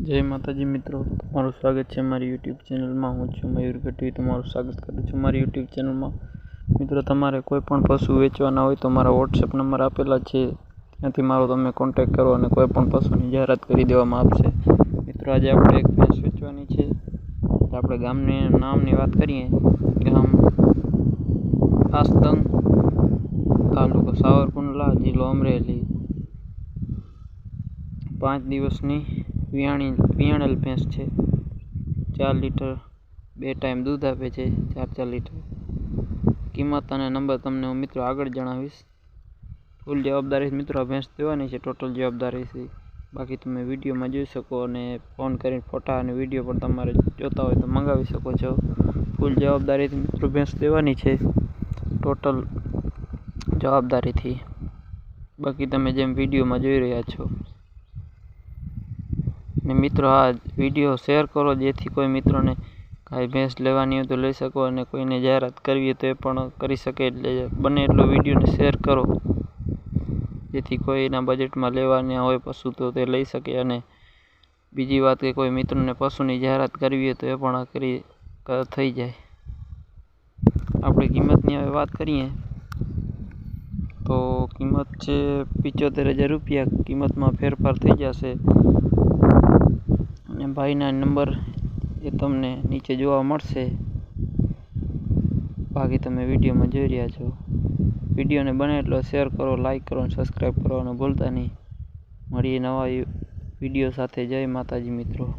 જય માતાજી મિત્રો, તમારું સ્વાગત છે મારી યુટ્યુબ ચેનલમાં હું છું મયુર ગઢવી, તમારું સ્વાગત કરું છું મારી યુટ્યુબ ચેનલમાં મિત્રો, તમારે કોઈ પણ પશુ વેચવાના હોય તો મારા વોટ્સએપ નંબર આપેલા છે. ત્યાંથી મારો તમે કોન્ટેક કરો અને કોઈ પણ પશુની જાહેરાત કરી દેવામાં આવશે. મિત્રો, આજે આપણે એક ભેંસ વેચવાની છે. આપણે ગામની નામની વાત કરીએ. ગામ આસ્તંગ તાલુકો સાવરકુંડલા, જિલ્લો અમરેલી. પાંચ દિવસની વિયાણી વિયાણેલ ભેંસ છે. ચાર લીટર બે ટાઈમ દૂધ આપે છે, ચાર ચાર લીટર. કિંમત અને નંબર તમને હું મિત્રો આગળ જણાવીશ. ફૂલ જવાબદારી મિત્રો ભેંસ દેવાની છે, ટોટલ જવાબદારી છે. બાકી તમે વિડીયોમાં જોઈ શકો અને ફોન કરીને ફોટા અને વીડિયો પણ તમારે જોતા હોય તો મંગાવી શકો છો. ફૂલ જવાબદારીથી મિત્રો ભેંસ દેવાની છે, ટોટલ જવાબદારીથી. બાકી તમે જેમ વિડીયોમાં જોઈ રહ્યા છો. ને મિત્રો આ વીડિયો શેર કરો જેથી કોઈ મિત્રોને કાંઈ ભેંસ લેવાની હોય તો લઈ શકો અને કોઈને જાહેરાત કરવી હોય તો એ પણ કરી શકે એટલે બને એટલો વિડીયોને શેર કરો. જેથી કોઈના બજેટમાં લેવાના હોય પશુ તો તે લઈ શકે અને બીજી વાત કે કોઈ મિત્રોને પશુની જાહેરાત કરવી હોય તો એ પણ કરી થઈ જાય. આપણે કિંમતની હવે વાત કરીએ. તો કિંમત છે પિચોતેર હજાર રૂપિયા. કિંમતમાં ફેરફાર થઈ જશે. અને ભાઈના નંબર એ તમને નીચે જોવા મળશે. બાકી તમે વિડીયોમાં જોઈ રહ્યા છો. વિડીયોને બને એટલો શેર કરો, લાઈક કરો અને સબસ્ક્રાઈબ કરવાનું ભૂલતા નહીં. મળીએ નવા વીડિયો સાથે. જય માતાજી મિત્રો.